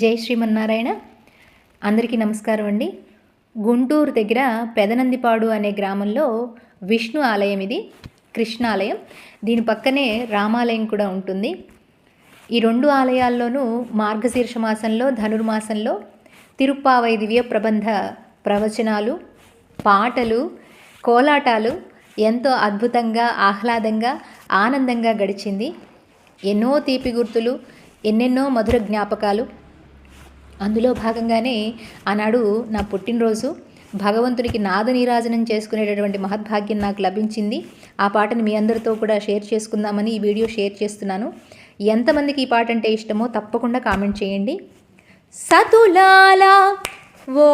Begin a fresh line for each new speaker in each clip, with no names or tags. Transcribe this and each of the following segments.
జై శ్రీమన్నారాయణ. అందరికీ నమస్కారం అండి. గుంటూరు దగ్గర పెదనందిపాడు అనే గ్రామంలో విష్ణు ఆలయం ఇది కృష్ణ ఆలయం దీని పక్కనే రామాలయం కూడా ఉంటుంది. ఈ రెండు ఆలయాల్లోనూ మార్గశీర్ష మాసంలో ధనుర్మాసంలో తిరుప్పావై దివ్య ప్రబంధ ప్రవచనాలు పాటలు కోలాటాలు ఎంతో అద్భుతంగా ఆహ్లాదంగా ఆనందంగా గడిచింది. ఎన్నో తీపి గుర్తులు ఎన్నెన్నో మధుర జ్ఞాపకాలు అందులో భాగంగానే ఆనాడు నా పుట్టినరోజు భగవంతుడికి నాద నీరాజనం చేసుకునేటటువంటి మహద్భాగ్యం నాకు లభించింది. ఆ పాటని మీ అందరితో కూడా షేర్ చేసుకుందామని ఈ వీడియో షేర్ చేస్తున్నాను. ఎంతమందికి ఈ పాట అంటే ఇష్టమో తప్పకుండా కామెంట్ చేయండి. సతులాలా ఓ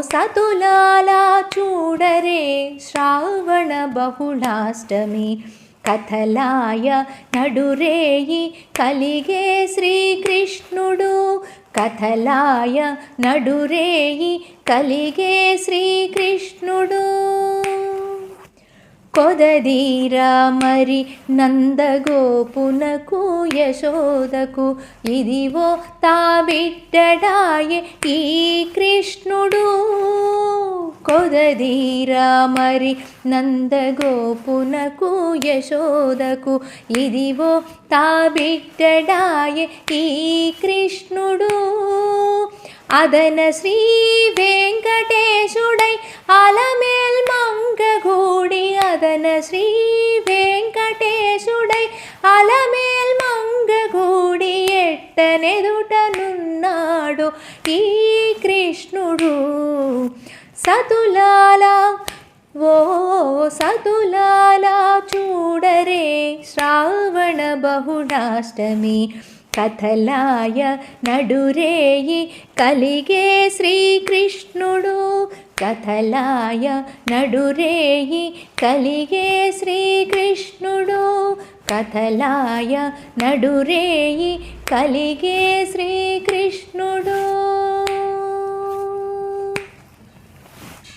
సతులాలా చూడరే శ్రావణ బహుళాష్టమి. కథలాయ నడురేయి కలిగే శ్రీకృష్ణుడు కథలాయ నడురేయి కలిగే శ్రీకృష్ణుడు. కొదదీరా మరి నందగోపునకు యశోదకు ఇదివో తా బిడ్డడాయే ఈ కృష్ణుడు. కొదదీరా మరి నందగోపునకు యశోదకు ఇదివో తా ఈ కృష్ణుడు. అదన శ్రీ వెంకటేశుడై అలమేల్ మంగగూడి అదన శ్రీ ఈ కృష్ణుడు సతులాల ఓ సతులాల చూడరే శ్రావణ బహుళాష్టమి కథలాయ నడురేయి కలిగే శ్రీకృష్ణుడు కథలాయ నడురేయి కలిగే శ్రీకృష్ణుడు కథలాయ నడురేయి కలిగే శ్రీ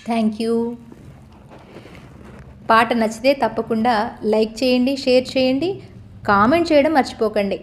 థ్యాంక్ యూ పాట నచ్చితే తప్పకుండా లైక్ చేయండి షేర్ చేయండి కామెంట్ చేయడం మర్చిపోకండి.